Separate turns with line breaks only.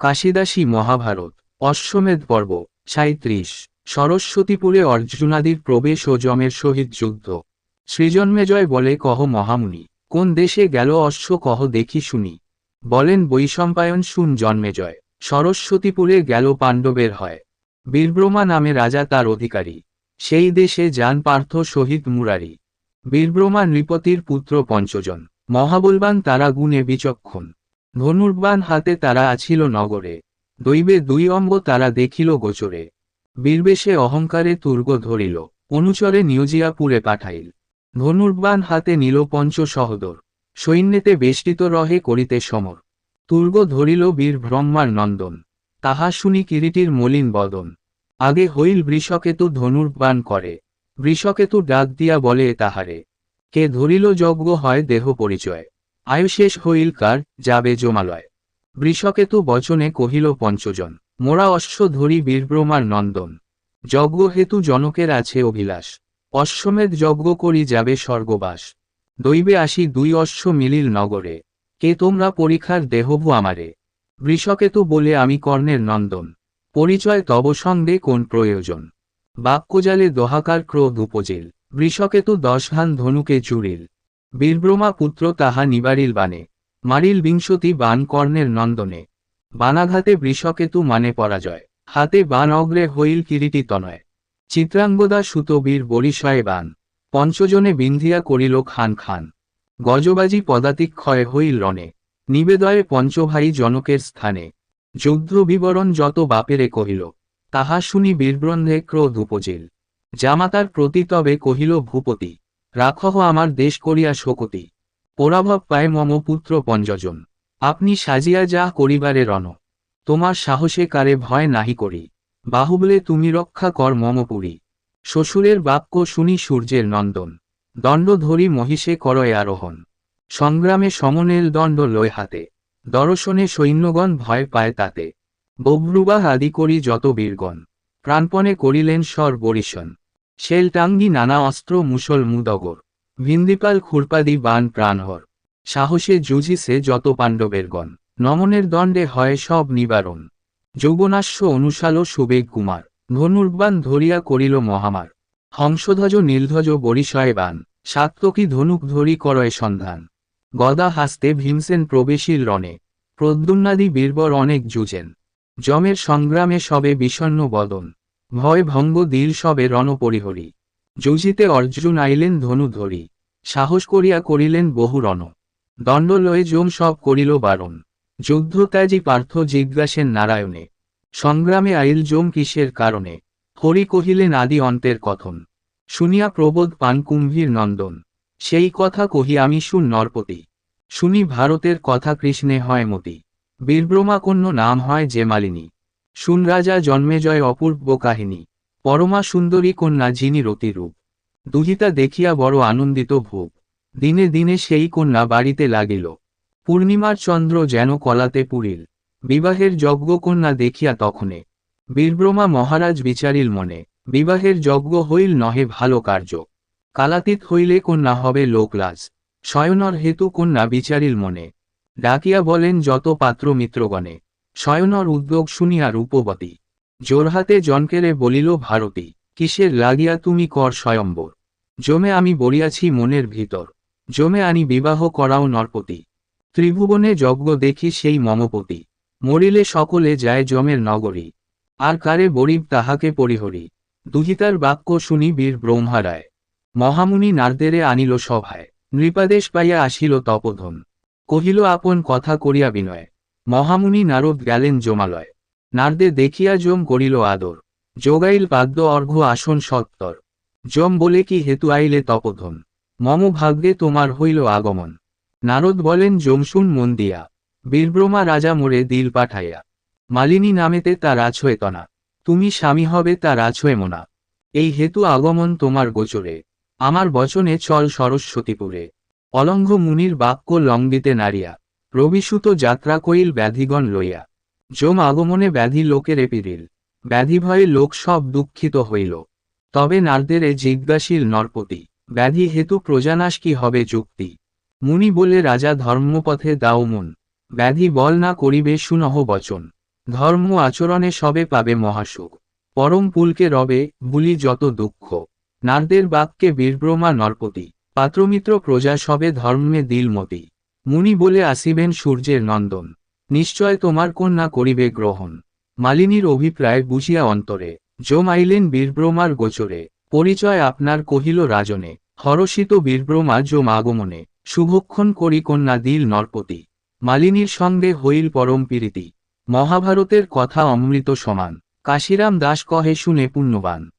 কাশিদাসী মহাভারত, অশ্বমেধ পর্ব সাঁত্রিশ সরস্বতীপুরে অর্জুনাদির প্রবেশ ও যমের সহিত যুদ্ধ। সৃজন্মেজয় বলে কহ মহামুনি, কোন দেশে গেল অশ্ব কহ দেখি শুনি। বলেন বৈশম্পায়ন শুন জন্মেজয় সরস্বতীপুরে গেল পাণ্ডবের হয়। বীরব্রমা নামে রাজা তার অধিকারী, সেই দেশে যান পার্থ সহিত মুরারি। বীরব্রমা নৃপতির পুত্র পঞ্চজন, মহাবলবান তারা গুণে বিচক্ষণ। ধনুর্বান হাতে তারা আছিল নগরে। দৈবে দুই অম্ব তারা দেখিল গোচরে। বীরবেশে অহংকারে তুর্গ ধরিল। অনুচরে নিয়োজিয়া পুরে পাঠাইল। ধনুর্বান হাতে নিল পঞ্চ সহদর সৈন্যেতে বেষ্টিত রহে করিতে সমর। তুর্গ ধরিল বীর ব্রহ্মার নন্দন। তাহা শুনি কিরিটির মলিন বদন। আগে হইল বৃষকেতু ধনুর্বান করে। বৃষকেতু ডাক দিয়া বলে তাহারে। কে ধরিল যজ্ঞ হয় দেহ পরিচয়। আয়ুশেষ হইল কার, যাবে জমালয়। বৃষকেতু বচনে কহিল পঞ্চজন, মোরা অশ্ব ধরি বীরব্রমার নন্দন। যজ্ঞ হেতু জনকের আছে অভিলাষ, অশ্বমেধ যজ্ঞ করি যাবে স্বর্গবাস। দৈবে আসি দুই অশ্ব মিলিল নগরে, কে তোমরা পরীক্ষার দেহভু আমারে। বৃষকেতু বলে, আমি কর্ণের নন্দন, পরিচয় তব সঙ্গে কোন প্রয়োজন। বাক্যজালে দহাকার ক্রোধ উপজিল, বৃষকেতু দশহান ধনুকে চুরিল বীরব্রমা পুত্র তাহা নিবারিল বানে মারিল বিংশতি বান কর্ণের নন্দনে। বানাঘাতে বৃষকেতু মানে পরাজয়। হাতে বান অগ্রে হইল কিরিটি তনয়। চিত্রাঙ্গদা সুতবীর বরিশয়ে বান পঞ্চজনে বিন্ধিয়া করিল খান খান। গজবাজি পদাতিক ক্ষয় হইল রণে। নিবেদয়ে পঞ্চভাই জনকের স্থানে। যুদ্ধ বিবরণ যত বাপেরে কহিল, তাহা শুনি বীরব্রন্ধে ক্রোধ উপজিল। জামাতার প্রতি তবে কহিল ভূপতি রাখহ আমার দেশ করিয়া শোকতি। পরাভব পায় মম পুত্র পঞ্জজন। আপনি সাজিয়া যা করিবারে রণ। তোমার সাহসে কারে ভয় নাহি করি। বাহুবলে তুমি রক্ষা কর মম পুরী। শ্বশুরের বাক্য শুনি সূর্যের নন্দন। দণ্ড ধরি মহিষে করয় আরোহণ। সংগ্রামে সমনেল দণ্ড লয় হাতে। দর্শনে সৈন্যগণ ভয় পায় তাতে। বব্রুবাহ আদি করি যত বীরগণ। প্রাণপণে করিলেন স্বর বরিশন। শেলটাঙ্গি নানা অস্ত্র মুসল মুদগর ভিন্দিপাল খুরপাদি বান প্রাণহর। সাহসে জুঝিছে যত পাণ্ডবেরগণ, নমনের দণ্ডে হয় সব নিবারণ। যৌবনাশ্য অনুশাল সুবেগ কুমার ধনুর্বান ধরিয়া করিল মহামার। হংসধ্বজ নীলধ্বজ বরিশয় বান, সাত্তকী ধনুক ধরি করয় সন্ধান। গদা হাসতে ভীমসেন প্রবেশীর রণে, প্রদ্যুন্নাদি বীরবর অনেক যুজেন। যমের সংগ্রামে সবে বিষণ্ন বদন। ভয় ভঙ্গ দিল সবে রণপরিহরি। যুজিতে অর্জুন আইলেন ধনু ধরি সাহস করিয়া করিলেন বহু রণ। দণ্ড লয়ে জম সব করিল বারণ। যুদ্ধ ত্যাজি পার্থ জিজ্ঞাসেন নারায়ণে, সংগ্রামে আইল জম কিসের কারণে? হরি কহিলেন, আদি অন্তের কথন। শুনিয়া প্রবোধ পান কুম্ভীর নন্দন। সেই কথা কহি আমি শুন নরপতি। শুনি ভারতের কথা কৃষ্ণে হয় মতি। বীরব্রমা কন্য নাম হয় যে মালিনী। শুন রাজা জন্মেজয় অপূর্ব কাহিনী। পরমা সুন্দরী কন্যা যিনি রতিরূপ। দুহিতা দেখিয়া বড় আনন্দিত ভূপ দিনে দিনে সেই কন্যা বাড়িতে লাগিল। পূর্ণিমার চন্দ্র যেন কলাতে পুরিল। বিবাহের যজ্ঞকন্যা দেখিয়া তখনে। বীরব্রমা মহারাজ বিচারিল মনে, বিবাহের যজ্ঞ হইল নহে ভালো কার্য। কালাতীত হইলে কন্যা হবে লোকলাজ শয়নর হেতু কন্যা বিচারিল মনে। ডাকিয়া বলেন, যত পাত্র মিত্রগণে শয়নর উদ্যোগ শুনিয়া রূপবতী। জোরহাতে জনকেরে বলিল, ভারতী, কিসের লাগিয়া তুমি কর স্বয়ম্বর? জমে আমি বলিয়াছি মনের ভিতর। জমে আনি বিবাহ করাও নরপতি। ত্রিভুবনে যজ্ঞ দেখি সেই মমপতি। মরিলে সকলে যায় জমের নগরী। আর কারে বরিব তাহাকে পরিহরি। দুহিতার বাক্য শুনি বীর ব্রহ্মারায়। মহামুনি নারদেরে আনিল সভায়। নৃপাদেশ পাইয়া আসিল তপধন। কহিল, আপন কথা করিয়া বিনয়। মহামুনি নারদ গেলেন জমালয়। নারদে দেখিয়া জম করিল আদর। যোগাইল পাদ্য অর্ঘ্য আসন সত্তর। জম বলে কি হেতু আইলে তপধন। মম ভাগ্যে তোমার হইল আগমন। নারদ বলেন জমশুন মন দিয়া। বীরব্রমা রাজা মোরে দিল পাঠাইয়া। মালিনী নামেতে তা রাছয়ে তনা তুমি স্বামী হবে তা রাছয়ে মোনা এই হেতু আগমন তোমার গোচরে। আমার বচনে চল সরস্বতীপুরে। অলঙ্ঘ মুনির বাক্য লঙ্গিতে নারিয়া রবিসুত যাত্রা কইল ব্যাধিগণ লইয়া। যম আগমনে ব্যাধি লোকের এপিরিল। ব্যাধি ভয়ে লোক সব দুঃখিত হইল। তবে নারদেরে জিজ্ঞাসীল নরপতি, ব্যাধি হেতু প্রজানাশ কি হবে যুক্তি? মুনি বলে, রাজা ধর্মপথে দাও মন। ব্যাধি বল না করিবে সুনহ বচন। ধর্ম আচরণে সবে পাবে মহাসুখ। পরম পুলকে রবে, বুলি যত দুঃখ। নারদের বাক্যে বীরব্রমা নরপতি, পাত্রমিত্র প্রজা সবে ধর্মে দিলমতি। মুনি বলে আসিবেন সূর্যের নন্দন। নিশ্চয় তোমার কন্যা করিবে গ্রহণ। মালিনীর অভিপ্রায় বুঝিয়া অন্তরে, জমাইলেন বীরব্রমার গোচরে। পরিচয় আপনার কহিল রাজনে, হরষিত বীরব্রমা জম আগমনে, শুভক্ষণ করি কন্যা দিল নরপতি। মালিনীর সঙ্গে হইল পরম প্রীতি। মহাভারতের কথা অমৃত সমান। কাশিরাম দাস কহে শুনে পুণ্যবান।